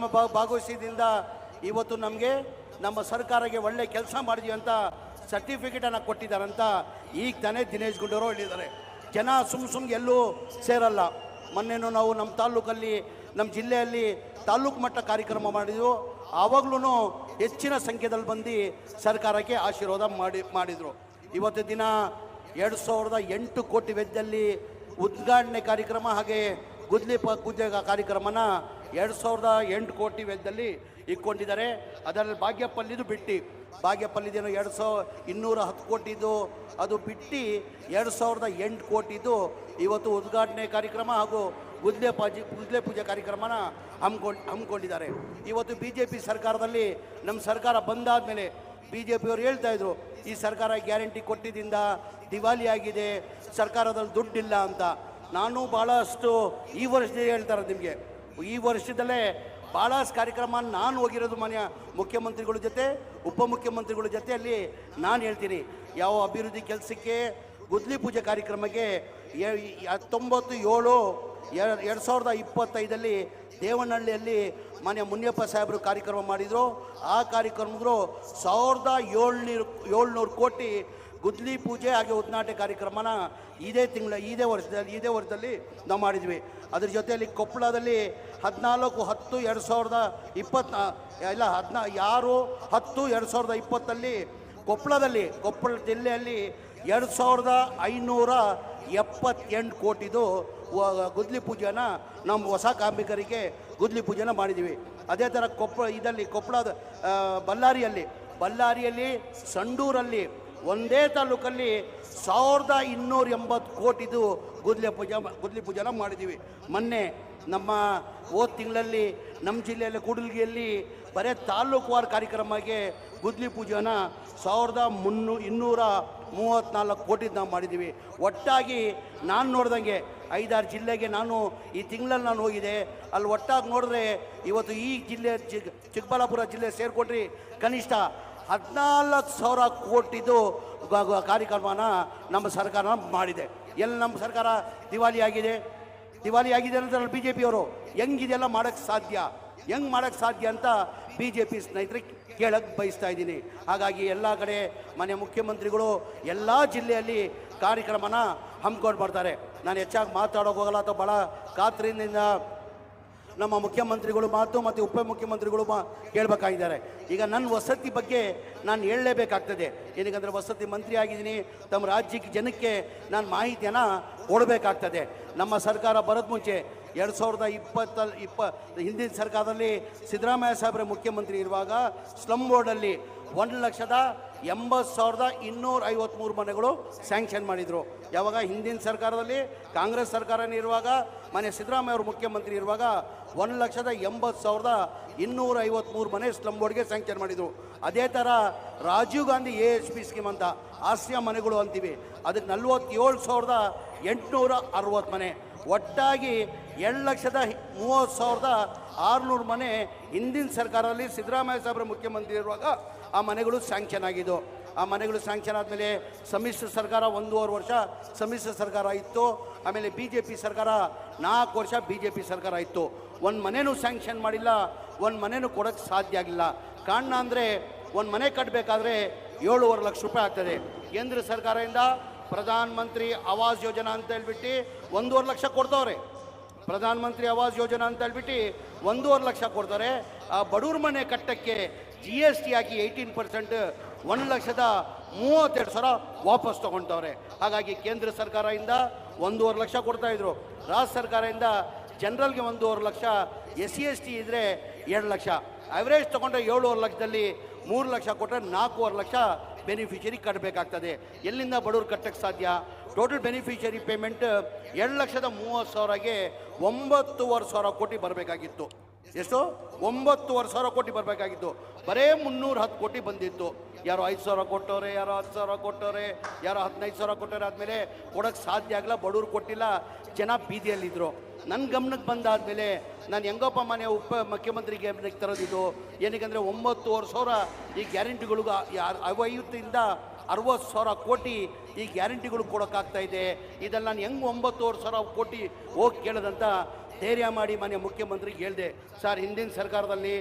ಕಾರ್ಯಕ್ರಮ ಭಾ- ಭಾಗವಹಿಸಿದ್ರಿಂದ ಇವತ್ತು ನಮಗೆ ನಮ್ಮ ಸರ್ಕಾರಕ್ಕೆ ಒಳ್ಳೆ ಕೆಲಸ ಮಾಡಿದ್ವಿ ಅಂತ ಸರ್ಟಿಫಿಕೇಟನ್ನು ಕೊಟ್ಟಿದ್ದಾರಂತ ಈಗ ತಾನೇ ದಿನೇಶ್ ಗುಂಡೂರು ಹೇಳಿದ್ದಾರೆ. ಜನ ಸುಮ್ ಸುಮ್ ಎಲ್ಲೂ ಸೇರಲ್ಲ. ಮೊನ್ನೆನೂ ನಾವು ನಮ್ಮ ತಾಲೂಕಲ್ಲಿ, ನಮ್ಮ ಜಿಲ್ಲೆಯಲ್ಲಿ ತಾಲೂಕು ಮಟ್ಟ ಕಾರ್ಯಕ್ರಮ ಮಾಡಿದ್ವು. ಆವಾಗಲೂ ಹೆಚ್ಚಿನ ಸಂಖ್ಯೆದಲ್ಲಿ ಬಂದು ಸರ್ಕಾರಕ್ಕೆ ಆಶೀರ್ವಾದ ಮಾಡಿ, ಮಾಡಿದರು. ಇವತ್ತು ದಿನ ಎರಡು ಸಾವಿರದ ಎಂಟು ಕೋಟಿ ವೆಚ್ಚದಲ್ಲಿ ಉದ್ಘಾಟನೆ ಕಾರ್ಯಕ್ರಮ ಹಾಗೆ ಗುದ್ಲಿ ಪ ಗುದ್ದೆಗ ಕಾರ್ಯಕ್ರಮನ ಎರಡು ಸಾವಿರದ ಎಂಟು ಕೋಟಿ ವೆಚ್ಚದಲ್ಲಿ ಇಟ್ಕೊಂಡಿದ್ದಾರೆ. ಅದರಲ್ಲಿ ಭಾಗ್ಯಪಲ್ಲಿದು ಬಿಟ್ಟು. ಭಾಗ್ಯಪಲ್ಲಿದೇನು ಎರಡು ಸಾವಿರ ಇನ್ನೂರ ಹತ್ತು ಕೋಟಿದು ಅದು ಬಿಟ್ಟು, ಎರಡು ಸಾವಿರದ ಎಂಟು ಕೋಟಿದು ಇವತ್ತು ಉದ್ಘಾಟನೆ ಕಾರ್ಯಕ್ರಮ ಹಾಗೂ ಗುದ್ಲೆ ಪಾಜಿ, ಗುದ್ಲೆ ಪೂಜೆ ಕಾರ್ಯಕ್ರಮನ ಹಮ್ಮಿಕೊಂಡು ಹಮ್ಮಿಕೊಂಡಿದ್ದಾರೆ ಇವತ್ತು ಬಿ ಜೆ ಪಿ ಸರ್ಕಾರದಲ್ಲಿ ನಮ್ಮ ಸರ್ಕಾರ ಬಂದಾದ ಮೇಲೆ ಬಿ ಜೆ ಪಿಯವರು ಹೇಳ್ತಾ ಇದ್ರು, ಈ ಸರ್ಕಾರ ಗ್ಯಾರಂಟಿ ಕೊಟ್ಟಿದ್ದರಿಂದ ದಿವಾಲಿಯಾಗಿದೆ, ಸರ್ಕಾರದಲ್ಲಿ ದುಡ್ಡಿಲ್ಲ ಅಂತ. ನಾನು ಭಾಳಷ್ಟು ಈ ವರ್ಷದಲ್ಲಿ ಹೇಳ್ತಾರೆ ನಿಮಗೆ. ಈ ವರ್ಷದಲ್ಲೇ ಭಾಳಷ್ಟು ಕಾರ್ಯಕ್ರಮ ನಾನು ಹೋಗಿರೋದು ಮಾನ್ಯ ಮುಖ್ಯಮಂತ್ರಿಗಳ ಜೊತೆ, ಉಪಮುಖ್ಯಮಂತ್ರಿಗಳ ಜೊತೆಯಲ್ಲಿ ನಾನು ಹೇಳ್ತೀನಿ. ಯಾವ ಅಭಿವೃದ್ಧಿ ಕೆಲಸಕ್ಕೆ ಗುದ್ಲಿ ಪೂಜೆ ಕಾರ್ಯಕ್ರಮಕ್ಕೆ ಹತ್ತೊಂಬತ್ತು ಏಳು ಎರಡು ಸಾವಿರದ ಇಪ್ಪತ್ತೈದಲ್ಲಿ ದೇವನಹಳ್ಳಿಯಲ್ಲಿ ಮಾನ್ಯ ಮುನಿಯಪ್ಪ ಸಾಹೇಬರು ಕಾರ್ಯಕ್ರಮ ಮಾಡಿದರು. ಆ ಕಾರ್ಯಕ್ರಮಗಳು ಸಾವಿರದ ಏಳ್ನೂರು ಏಳ್ನೂರು ಕೋಟಿ ಗುದ್ಲಿ ಪೂಜೆ ಹಾಗೆ ಉದ್ನಾಟ ಕಾರ್ಯಕ್ರಮನ ಇದೇ ತಿಂಗಳ, ಇದೇ ವರ್ಷದಲ್ಲಿ ಇದೇ ವರ್ಷದಲ್ಲಿ ನಾವು ಮಾಡಿದ್ವಿ. ಅದ್ರ ಜೊತೆಯಲ್ಲಿ ಕೊಪ್ಪಳದಲ್ಲಿ ಹದಿನಾಲ್ಕು ಹತ್ತು ಎರಡು ಸಾವಿರದ ಇಪ್ಪತ್ತ ಇಲ್ಲ ಹದಿನಾ, ಯಾರು ಹತ್ತು ಎರಡು ಸಾವಿರದ ಇಪ್ಪತ್ತಲ್ಲಿ ಕೊಪ್ಪಳದಲ್ಲಿ, ಕೊಪ್ಪಳ ಜಿಲ್ಲೆಯಲ್ಲಿ ಎರಡು ಸಾವಿರದ ಐನೂರ ಎಪ್ಪತ್ತೆಂಟು ಕೋಟಿದು ಗುದ್ಲಿ ಪೂಜೆನ ನಮ್ಮ ಹೊಸ ಕಾರ್ಮಿಕರಿಗೆ ಗುದ್ಲಿ ಪೂಜೆನ ಮಾಡಿದ್ದೀವಿ ಅದೇ ಥರ ಕೊಪ್ಪಳ ಇದರಲ್ಲಿ ಕೊಪ್ಪಳದ ಬಳ್ಳಾರಿಯಲ್ಲಿ ಬಳ್ಳಾರಿಯಲ್ಲಿ, ಸಂಡೂರಲ್ಲಿ ಒಂದೇ ತಾಲೂಕಲ್ಲಿ ಸಾವಿರದ ಇನ್ನೂರ ಎಂಬತ್ತು ಕೋಟಿದು ಗುದ್ಲೆ ಪೂಜೆ ಗುದ್ಲಿ ಪೂಜೆನ ಮಾಡಿದ್ದೀವಿ ಮೊನ್ನೆ ನಮ್ಮ ಹೋದ ತಿಂಗಳಲ್ಲಿ ನಮ್ಮ ಜಿಲ್ಲೆಯಲ್ಲಿ ಕೂಡಲ್ಗಿಯಲ್ಲಿ ಬರೀ ತಾಲೂಕುವಾರು ಕಾರ್ಯಕ್ರಮಕ್ಕೆ ಗುದ್ಲಿ ಪೂಜೆನ ಸಾವಿರದ ಮುನ್ನೂ, ಇನ್ನೂರ ಮೂವತ್ತ್ನಾಲ್ಕು ಕೋಟಿ ನಾವು ಮಾಡಿದ್ದೀವಿ ಒಟ್ಟಾಗಿ ನಾನು ನೋಡ್ದಂಗೆ ಐದಾರು ಜಿಲ್ಲೆಗೆ ನಾನು ಈ ತಿಂಗಳಲ್ಲಿ ನಾನು ಹೋಗಿದೆ ಅಲ್ಲಿ ಒಟ್ಟಾಗಿ ನೋಡಿದ್ರೆ ಇವತ್ತು ಈ ಜಿಲ್ಲೆ ಚಿಕ್ ಚಿಕ್ಕಬಳ್ಳಾಪುರ ಜಿಲ್ಲೆ ಸೇರಿಕೊಂಡ್ರೆ ಕನಿಷ್ಠ ಹದಿನಾಲ್ಕು ಸಾವಿರ ಕೋಟಿದು ಕಾರ್ಯಕ್ರಮನ ನಮ್ಮ ಸರ್ಕಾರ ಮಾಡಿದೆ. ಎಲ್ಲಿ ನಮ್ಮ ಸರ್ಕಾರ ದಿವಾಲಿ ಆಗಿದೆ? ದಿವಾಲಿ ಆಗಿದೆ ಅಂದ್ರೆ ಬಿ ಜೆ ಪಿಯವರು ಹೆಂಗಿದೆಲ್ಲ ಮಾಡೋಕ್ಕೆ ಸಾಧ್ಯ? ಹೆಂಗೆ ಮಾಡೋಕ್ಕೆ ಸಾಧ್ಯ ಅಂತ ಬಿ ಜೆ ಪಿ ಸ್ನೇಹಿತರಿಗೆ ಕೇಳಕ್ಕೆ ಬಯಸ್ತಾ ಇದ್ದೀನಿ. ಹಾಗಾಗಿ ಎಲ್ಲ ಕಡೆ ಮನೆ ಮುಖ್ಯಮಂತ್ರಿಗಳು ಎಲ್ಲ ಜಿಲ್ಲೆಯಲ್ಲಿ ಕಾರ್ಯಕ್ರಮನ ಹಮ್ಮಿಕೊಂಡು ಬರ್ತಾರೆ. ನಾನು ಹೆಚ್ಚಾಗಿ ಮಾತಾಡೋಕೆ ಹೋಗಲ್ಲ ಅಥವಾ ಭಾಳ ಕಾತ್ರಿನಿಂದ ನಮ್ಮ ಮುಖ್ಯಮಂತ್ರಿಗಳು ಮಾತು ಮತ್ತು ಉಪಮುಖ್ಯಮಂತ್ರಿಗಳು ಮಾ ಕೇಳಬೇಕಾಗಿದ್ದಾರೆ ಈಗ ನನ್ನ ವಸತಿ ಬಗ್ಗೆ ನಾನು ಹೇಳಲೇಬೇಕಾಗ್ತದೆ. ಏನಕ್ಕಂದರೆ ವಸತಿ ಮಂತ್ರಿ ಆಗಿದ್ದೀನಿ, ತಮ್ಮ ರಾಜ್ಯಕ್ಕೆ ಜನಕ್ಕೆ ನಾನು ಮಾಹಿತಿಯನ್ನು ಕೊಡಬೇಕಾಗ್ತದೆ. ನಮ್ಮ ಸರ್ಕಾರ ಬರೋದು ಮುಂಚೆ ಎರಡು ಸಾವಿರದ ಇಪ್ಪತ್ತ ಇಪ್ಪ, ಹಿಂದಿನ ಸರ್ಕಾರದಲ್ಲಿ ಸಿದ್ದರಾಮಯ್ಯ ಸಾಹೇಬ್ರ ಮುಖ್ಯಮಂತ್ರಿ ಇರುವಾಗ ಸ್ಲಮ್ ಬೋರ್ಡಲ್ಲಿ ಒಂದು ಲಕ್ಷದ ಎಂಬತ್ತು ಸಾವಿರದ ಇನ್ನೂರ ಐವತ್ತ್ಮೂರು ಮನೆಗಳು ಸ್ಯಾಂಕ್ಷನ್ ಮಾಡಿದರು. ಯಾವಾಗ? ಹಿಂದಿನ ಸರ್ಕಾರದಲ್ಲಿ ಕಾಂಗ್ರೆಸ್ ಸರ್ಕಾರನೇ ಇರುವಾಗ ಮನೆ ಸಿದ್ದರಾಮಯ್ಯ ಅವರು ಮುಖ್ಯಮಂತ್ರಿ ಇರುವಾಗ ಒಂದು ಲಕ್ಷದ ಎಂಬತ್ತು ಸಾವಿರದ ಇನ್ನೂರ ಐವತ್ತ್ಮೂರು ಮನೆ ಸ್ಲಮ್ ಬೋರ್ಡ್ಗೆ ಸ್ಯಾಂಕ್ಷನ್ ಮಾಡಿದರು. ಅದೇ ಥರ Rajiv Gandhi A S P scheme ಅಂತ ಆಶ್ರಯ ಮನೆಗಳು ಅಂತೀವಿ. ಅದಕ್ಕೆ ನಲ್ವತ್ತೇಳು ಸಾವಿರದ ಎಂಟುನೂರ ಅರವತ್ತು ಮನೆ. ಒಟ್ಟಾಗಿ ಎರಡು ಲಕ್ಷದ ಮೂವತ್ತು ಸಾವಿರದ ಆರುನೂರು ಮನೆ ಹಿಂದಿನ ಸರ್ಕಾರದಲ್ಲಿ ಸಿದ್ದರಾಮಯ್ಯ ಸಾಹೇಬ್ರ ಮುಖ್ಯಮಂತ್ರಿ ಇರುವಾಗ ಆ ಮನೆಗಳು ಸ್ಯಾಂಕ್ಷನ್ ಆಗಿದ್ದು. ಆ ಮನೆಗಳು ಸ್ಯಾಂಕ್ಷನ್ ಆದಮೇಲೆ ಸಮ್ಮಿಶ್ರ ಸರ್ಕಾರ ಒಂದೂವರೆ ವರ್ಷ ಸಮ್ಮಿಶ್ರ ಸರ್ಕಾರ ಇತ್ತು. ಆಮೇಲೆ ಬಿ ಜೆ ಪಿ ಸರ್ಕಾರ ನಾಲ್ಕು ವರ್ಷ ಬಿ ಜೆ ಪಿ ಸರ್ಕಾರ ಇತ್ತು. ಒಂದು ಮನೆಯೂ ಸ್ಯಾಂಕ್ಷನ್ ಮಾಡಿಲ್ಲ, ಒಂದು ಮನೆಯೂ ಕೊಡೋಕ್ಕೆ ಸಾಧ್ಯ ಆಗಿಲ್ಲ. ಕಾರಣ ಅಂದರೆ ಒಂದು ಮನೆ ಕಟ್ಟಬೇಕಾದ್ರೆ ಏಳುವರೆ ಲಕ್ಷ ರೂಪಾಯಿ ಆಗ್ತದೆ. ಕೇಂದ್ರ ಸರ್ಕಾರದಿಂದ ಪ್ರಧಾನ ಮಂತ್ರಿ ಆವಾಸ್ ಯೋಜನಾ ಅಂತ ಹೇಳ್ಬಿಟ್ಟು ಒಂದೂವರೆ ಲಕ್ಷ ಕೊಡ್ತಾವ್ರೆ. ಪ್ರಧಾನ ಮಂತ್ರಿ ಆವಾಸ್ ಯೋಜನಾ ಅಂತ ಹೇಳ್ಬಿಟ್ಟು ಒಂದೂವರೆ ಲಕ್ಷ ಕೊಡ್ತಾರೆ ಆ ಬಡವ್ರ ಮನೆ ಕಟ್ಟಕ್ಕೆ ಜಿ ಎಸ್ ಟಿ ಹಾಕಿ ಏಯ್ಟೀನ್ ಪರ್ಸೆಂಟ್ ಒಂದು ಲಕ್ಷದ ಮೂವತ್ತೆರಡು ಸಾವಿರ ವಾಪಸ್ ತೊಗೊಳ್ತವ್ರೆ ಹಾಗಾಗಿ ಕೇಂದ್ರ ಸರ್ಕಾರದಿಂದ ಒಂದೂವರೆ ಲಕ್ಷ ಕೊಡ್ತಾ ಇದ್ರು. ರಾಜ್ಯ ಸರ್ಕಾರದಿಂದ ಜನರಲ್ಗೆ ಒಂದೂವರೆ lakh S C S T ಇದ್ದರೆ ಎರಡು ಲಕ್ಷ. ಅವರೇಜ್ ತೊಗೊಂಡ್ರೆ ಏಳುವರೆ ಲಕ್ಷದಲ್ಲಿ ಮೂರು ಲಕ್ಷ ಕೊಟ್ಟರೆ ನಾಲ್ಕೂವರೆ ಲಕ್ಷ ಬೆನಿಫಿಷರಿ ಕಟ್ಟಬೇಕಾಗ್ತದೆ ಎಲ್ಲಿಂದ ಬಡವ್ರು ಕಟ್ಟಕ್ಕೆ ಸಾಧ್ಯ? ಟೋಟಲ್ ಬೆನಿಫಿಷರಿ ಪೇಮೆಂಟ್ ಎರಡು ಲಕ್ಷದ ಮೂವತ್ತು ಸಾವಿರಗೆ ಒಂಬತ್ತುವರೆ ಸಾವಿರ ಕೋಟಿ ಬರಬೇಕಾಗಿತ್ತು. ಎಷ್ಟು? ಒಂಬತ್ತುವರೆ ಸಾವಿರ ಕೋಟಿ ಬರಬೇಕಾಗಿತ್ತು. ಬರೇ ಮುನ್ನೂರ ಹತ್ತು ಕೋಟಿ ಬಂದಿತ್ತು. ಯಾರೋ ಐದು ಸಾವಿರ ಕೊಟ್ಟವ್ರೆ, ಯಾರೋ ಹತ್ತು ಸಾವಿರ ಕೊಟ್ಟವ್ರೆ, ಯಾರೋ ಹದಿನೈದು ಸಾವಿರ ಕೊಟ್ಟವ್ರೆ ಆದಮೇಲೆ ಕೊಡೋಕ್ಕೆ ಸಾಧ್ಯ ಆಗಲ್ಲ ಬಡವ್ರು ಕೊಟ್ಟಿಲ್ಲ, ಜನ ಬೀದಿಯಲ್ಲಿದ್ದರು ನನ್ನ ಗಮನಕ್ಕೆ ಬಂದಾದಮೇಲೆ ನಾನು ಹೆಂಗಪ್ಪ ಮನೆ ಉಪ ಮುಖ್ಯಮಂತ್ರಿ ಗಮನಕ್ಕೆ ತರೋದಿದ್ದು ಏನಕ್ಕಂದರೆ ಒಂಬತ್ತುವರೆ ಸಾವಿರ ಈ ಗ್ಯಾರಂಟಿಗಳಿಗೂ ಐವತ್ತಿಂದ ಅರವತ್ತು ಸಾವಿರ ಕೋಟಿ ಈ ಗ್ಯಾರಂಟಿಗಳು ಕೊಡೋಕ್ಕಾಗ್ತಾ ಇದೆ. ಇದನ್ನು ನಾನು ಹೆಂಗೆ ಒಂಬತ್ತುವರೆ ಸಾವಿರ ಕೋಟಿ ಹೋಗಿ ಕೇಳಿದಂತ ಧೈರ್ಯ ಮಾಡಿ ಮಾನ್ಯ ಮುಖ್ಯಮಂತ್ರಿಗೆ ಹೇಳಿದೆ. ಸರ್, ಹಿಂದಿನ ಸರ್ಕಾರದಲ್ಲಿ